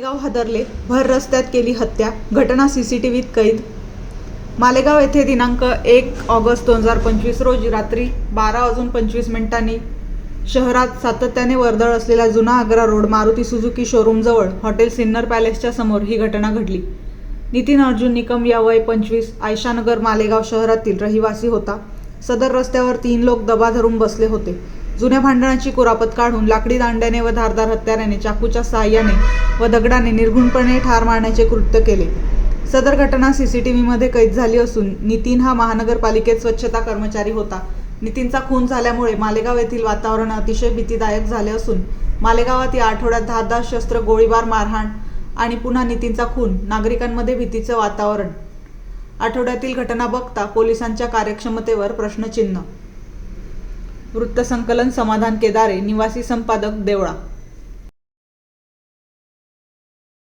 मालेगाव हादरले भर रस्त्यात केली हत्या घटना सीसीटीव्हीत कैद. मालेगाव येथे दिनांक एक ऑगस्ट दोन हजार पंचवीस रोजी रात्री बारा वाजून पंचवीस मिनिटांनी शहरात सातत्याने वर्दळ असलेला जुना आग्रा रोड मारुती सुझुकी शोरूमजवळ हॉटेल सिन्नर पॅलेसच्या समोर ही घटना घडली. नितीन अर्जुन निकम या वय पंचवीस आयशानगर मालेगाव शहरातील रहिवासी होता. सदर रस्त्यावर तीन लोक दबा धरून बसले होते. जुन्या भांडणाची कुरापत काढून लाकडी दांड्याने व धारदार हत्याराने चाकूच्या सहाय्याने व दगडाने निर्गुणपणे ठार मारण्याचे कृत्य केले. सदर घटना सी सी टी व्हीमध्ये कैद झाली असून नितीन हा महानगरपालिकेत स्वच्छता कर्मचारी होता. नितीनचा खून झाल्यामुळे मालेगाव येथील वातावरण अतिशय भीतीदायक झाले असून मालेगावात या आठवड्यात धारदार शस्त्र गोळीबार मारहाण आणि पुन्हा नितीनचा खून नागरिकांमध्ये भीतीचं वातावरण. आठवड्यातील घटना बघता पोलिसांच्या कार्यक्षमतेवर प्रश्नचिन्ह वृत्तसंकलन समाधान केदारे निवासी संपादक देवळा